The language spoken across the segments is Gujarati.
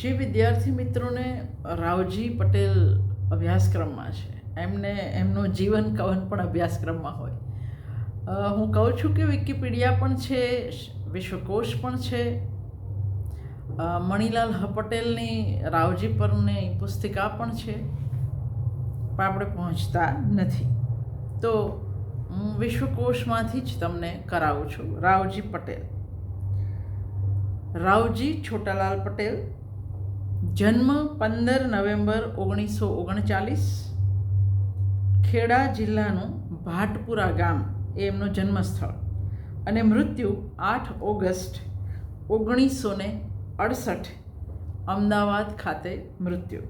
જે વિદ્યાર્થી મિત્રોને રાવજી પટેલ અભ્યાસક્રમમાં છે, એમને એમનો જીવન કવન પણ અભ્યાસક્રમમાં હોય. હું કહું છું કે વિકિપીડિયા પણ છે, વિશ્વકોશ પણ છે. મણિલાલ હ પટેલની રાવજી પરની પુસ્તિકા પણ છે. પણ આપણે પહોંચતા નથી. તો હું વિશ્વકોશમાંથી જ તમને કરાવું છું. રાવજી પટેલ. રાવજી છોટાલાલ પટેલ જન્મ પંદર નવેમ્બર ઓગણીસો ઓગણચાલીસ. ખેડા જિલ્લાનું ભાટપુરા ગામ એ એમનું જન્મસ્થળ. અને મૃત્યુ આઠ ઓગસ્ટ ઓગણીસો ને અડસઠ અમદાવાદ ખાતે મૃત્યુ.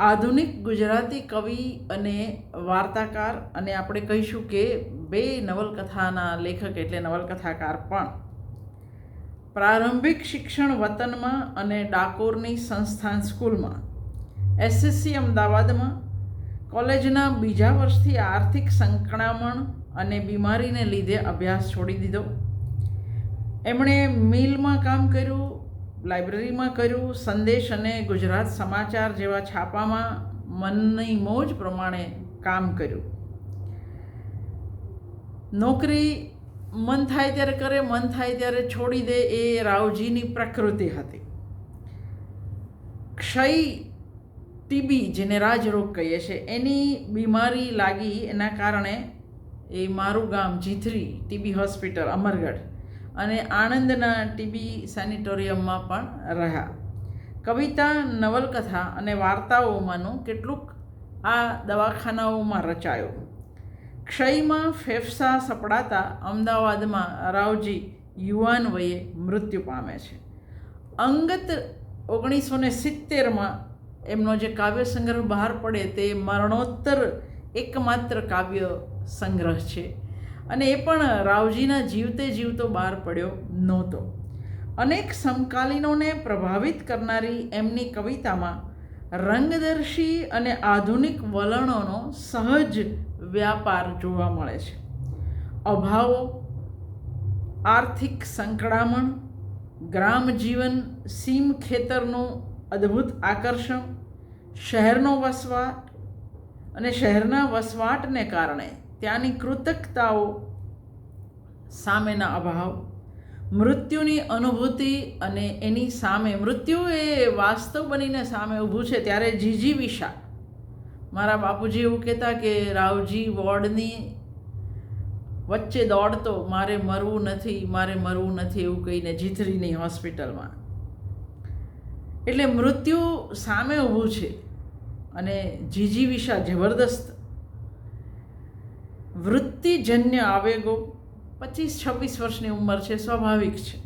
આધુનિક ગુજરાતી કવિ અને વાર્તાકાર અને આપણે કહીશું કે બે નવલકથાના લેખક એટલે નવલકથાકાર પણ. પ્રારંભિક શિક્ષણ વતનમાં અને ડાકોરની સંસ્થાન સ્કૂલમાં. એસએસસી અમદાવાદમાં. કોલેજના બીજા વર્ષથી આર્થિક સંકળામણ અને બીમારીને લીધે અભ્યાસ છોડી દીધો. એમણે મિલમાં કામ કર્યું, લાઇબ્રેરીમાં કર્યું, સંદેશ અને ગુજરાત સમાચાર જેવા છાપામાં મનની મોજ પ્રમાણે કામ કર્યું. નોકરી મન થાય ત્યારે કરે, મન થાય ત્યારે છોડી દે એ રાવજીની પ્રકૃતિ હતી. ક્ષય ટીબી જેને રાજરોગ કહીએ છીએ એની બીમારી લાગી એના કારણે એ મારું ગામ જીથરી ટીબી હોસ્પિટલ, અમરગઢ અને આણંદના ટીબી સેનિટોરિયમમાં પણ રહ્યા. કવિતા, નવલકથા અને વાર્તાઓમાંનું કેટલુંક આ દવાખાનાઓમાં રચાયું. ક્ષયમાં ફેફસા સપડાતા અમદાવાદમાં રાવજી યુવાન વયે મૃત્યુ પામે છે. અંગત ઓગણીસો ને સિત્તેરમાં એમનો જે કાવ્ય સંગ્રહ બહાર પડે તે મરણોત્તર એકમાત્ર કાવ્ય સંગ્રહ છે. અને એ પણ રાવજીના જીવતે જીવતો બહાર પડ્યો નહોતો. અનેક સમકાલીનોને પ્રભાવિત કરનારી એમની કવિતામાં રંગદર્શી અને આધુનિક વલણોનો સહજ વ્યાપાર જોવા મળે છે. અભાવો, આર્થિક સંકળામણ, ગ્રામ જીવન, સીમ ખેતરનું અદ્ભુત આકર્ષણ, શહેરનો વસવાટ અને શહેરના વસવાટને કારણે ત્યાંની કૃતજ્ઞતાઓ, સામેના અભાવ, મૃત્યુની અનુભૂતિ અને એની સામે, મૃત્યુ એ વાસ્તવ બનીને સામે ઊભું છે, ત્યારે જીજી વિશા મારા બાપુજી એવું કહેતા કે રાવજી વોર્ડની વચ્ચે દોડતો, મારે મરવું નથી, મારે મરવું નથી એવું કહીને જીથરીની હોસ્પિટલમાં. એટલે મૃત્યુ સામે ઊભું છે અને જીજી વિશા જબરદસ્ત. વૃત્તિજન્ય આવેગો પચીસ છવ્વીસ વર્ષની ઉંમર છે, સ્વાભાવિક છે.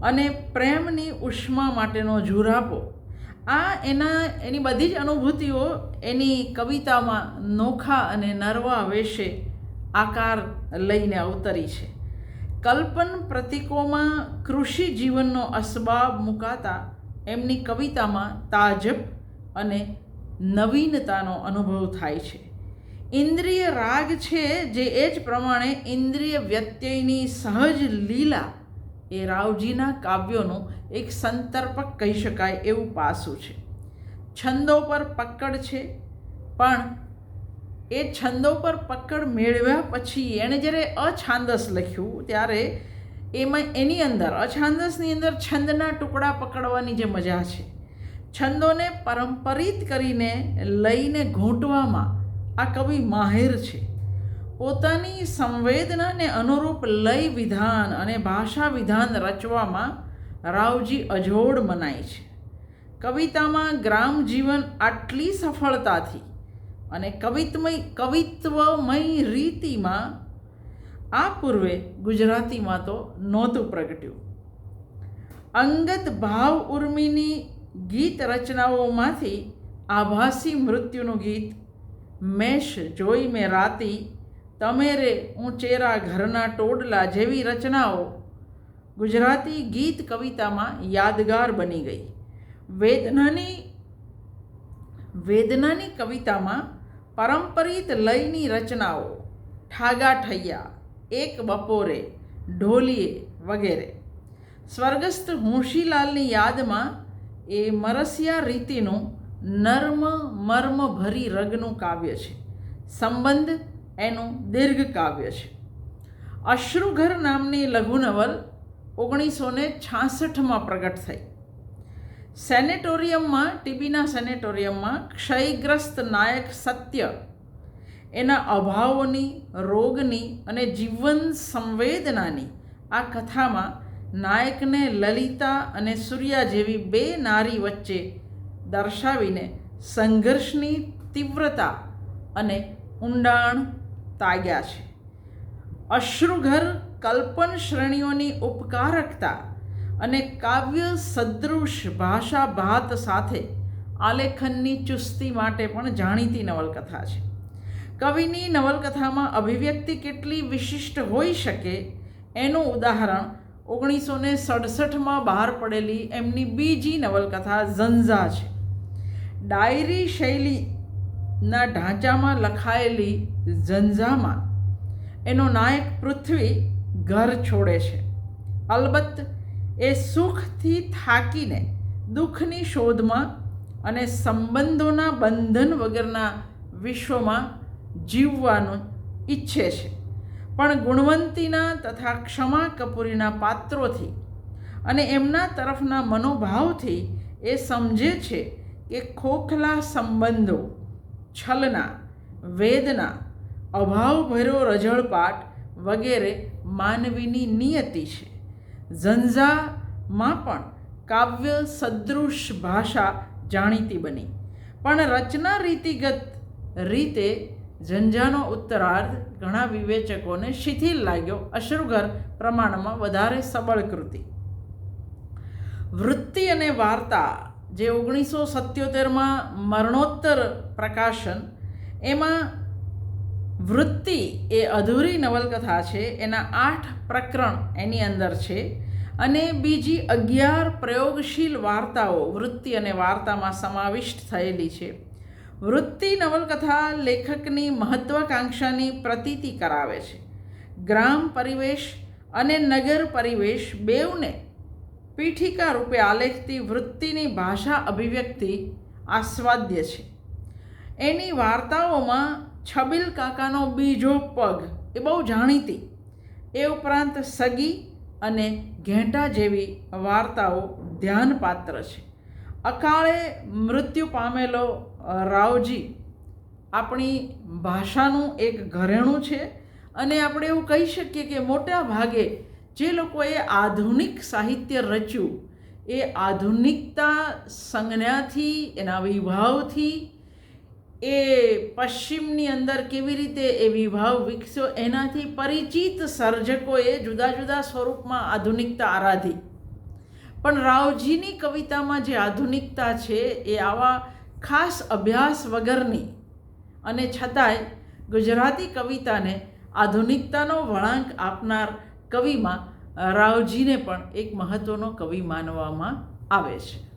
અને પ્રેમની ઉષ્મા માટેનો ઝુરાપો આ એના, એની બધી જ અનુભૂતિઓ એની કવિતામાં નોખા અને નરવા વેશે આકાર લઈને અવતરી છે. કલ્પન પ્રતીકોમાં કૃષિ જીવનનો અસબાબ મુકાતા એમની કવિતામાં તાજબ અને નવીનતાનો અનુભવ થાય છે. ઇન્દ્રિય રાગ છે જે એ જ પ્રમાણે ઇન્દ્રિય વ્યત્યયની સહજ લીલા એ રાવજીના કાવ્યોનું એક સંતર્પક કહી શકાય એવું પાસું છે. છંદો પર પકડ છે, પણ એ છંદો પર પકડ મેળવ્યા પછી એણે જ્યારે અછાંદસ લખ્યું ત્યારે એમાં એની અંદર, અછાંદસની અંદર છંદના ટુકડા પકડવાની જે મજા છે. છંદોને પરંપરિત કરીને લઈને ઘૂંટવામાં આ કવિ માહિર છે. પોતાની સંવેદનાને અનુરૂપ લય વિધાન અને ભાષા વિધાન રચવામાં રાવજી અજોડ મનાય છે. કવિતામાં ગ્રામ જીવન આટલી સફળતાથી અને કવિત્મય, કવિત્વમય રીતિમાં આ પૂર્વે ગુજરાતીમાં તો નહોતું પ્રગટ્યું. અંગત ભાવ ઉર્મિની ગીત રચનાઓમાંથી આભાસી મૃત્યુનું ગીત મેષ જોઈ મેં રાતી તમે રે ઊંચેરા ઘરના ટોડલા જેવી રચનાઓ ગુજરાતી ગીત કવિતામાં યાદગાર બની ગઈ. વેદનાની વેદનાની કવિતામાં પરંપરિત લયની રચનાઓ. ઠાગા ઠૈયા, એક બપોરે, ઢોલીએ વગેરે. સ્વર્ગસ્થ હુંશીલાલની યાદમાં એ મરસિયા રીતિનું નર્મ મર્મ ભરી રગનું કાવ્ય છે. સંબંધ એનું દીર્ઘ કાવ્ય છે. અશ્રુઘર નામની લઘુનવલ ઓગણીસો ને છાસઠમાં પ્રગટ થઈ. સેનેટોરિયમમાં, ટીબીના સેનેટોરિયમમાં ક્ષયગ્રસ્ત નાયક સત્ય, એના અભાવોની, રોગની અને જીવન સંવેદનાની આ કથામાં નાયકને લલિતા અને સૂર્યા જેવી બે નારી વચ્ચે દર્શાવીને સંઘર્ષની તીવ્રતા અને ઊંડાણ તાગ્યા છે. અશ્રુઘર કલ્પન શ્રેણીઓની ઉપકારકતા અને કાવ્ય સદૃશ ભાષા ભાત સાથે આલેખનની ચુસ્તી માટે પણ જાણીતી નવલકથા છે. કવિની નવલકથામાં અભિવ્યક્તિ કેટલી વિશિષ્ટ હોઈ શકે એનું ઉદાહરણ ઓગણીસો ને સડસઠમાં બહાર પડેલી એમની બીજી નવલકથા ઝંઝા છે. ડાયરી શૈલીના ઢાંચામાં લખાયેલી ઝંઝામાં. એનો નાયક પૃથ્વી ઘર છોડે છે. અલબત્ત, એ સુખથી થાકીને દુઃખની શોધમાં અને સંબંધોના બંધન વગરના વિશ્વમાં જીવવાનું ઈચ્છે છે. પણ ગુણવંતીના તથા ક્ષમા કપૂરીના પાત્રોથી અને એમના તરફના મનોભાવથી એ સમજે છે કે ખોખલા સંબંધો છલના, વેદના, અભાવભર્યો રજળપાટ વગેરે માનવીની નિયતિ છે. ઝંઝામાં પણ કાવ્ય સદૃશ ભાષા જાણીતી બની. પણ રચના રીતિગત રીતે ઝંઝાનો ઉત્તરાર્ધ ઘણા વિવેચકોને શિથિલ લાગ્યો. અશ્રુઘર પ્રમાણમાં વધારે સબળ કૃતિ. વૃત્તિ અને વાર્તા જે ઓગણીસો સત્યોતેરમાં મરણોત્તર પ્રકાશન, એમાં વૃત્તિ એ અધૂરી નવલકથા છે, એના આઠ પ્રકરણ એની અંદર છે, અને બીજી અગિયાર પ્રયોગશીલ વાર્તાઓ વૃત્તિ અને વાર્તામાં સમાવિષ્ટ થયેલી છે. વૃત્તિ નવલકથા લેખકની મહત્વાકાંક્ષાની પ્રતીતિ કરાવે છે. ગ્રામ પરિવેશ અને નગર પરિવેશ બેઉને પીઠિકા રૂપે આલેખતી વૃત્તિની ભાષા અભિવ્યક્તિ આસ્વાદ્ય છે. એની વાર્તાઓમાં છબીલ કાકાનો બીજો પગ એ બહુ જાણીતી. એ ઉપરાંત સગી અને ઘેંટા જેવી વાર્તાઓ ધ્યાનપાત્ર છે. અકાળે મૃત્યુ પામેલો રાવજી આપણી ભાષાનું એક ઘરેણું છે અને આપણે એવું કહી શકીએ કે મોટા ભાગે જે લોકોએ આધુનિક સાહિત્ય રચ્યું, એ આધુનિકતા સંજ્ઞાથી, એના વિભાવથી, એ પશ્ચિમની અંદર કેવી રીતે એ વિભાવ વિકસ્યો, એનાથી પરિચિત સર્જકોએ જુદા જુદા સ્વરૂપમાં આધુનિકતા આરાધી. પણ રાવજીની કવિતામાં જે આધુનિકતા છે, એ આવા ખાસ અભ્યાસ વગરની અને છતાંય ગુજરાતી કવિતાને આધુનિકતાનો વળાંક આપનાર કવિમાં રાવજીને પણ એક મહત્ત્વનો કવિ માનવામાં આવે છે.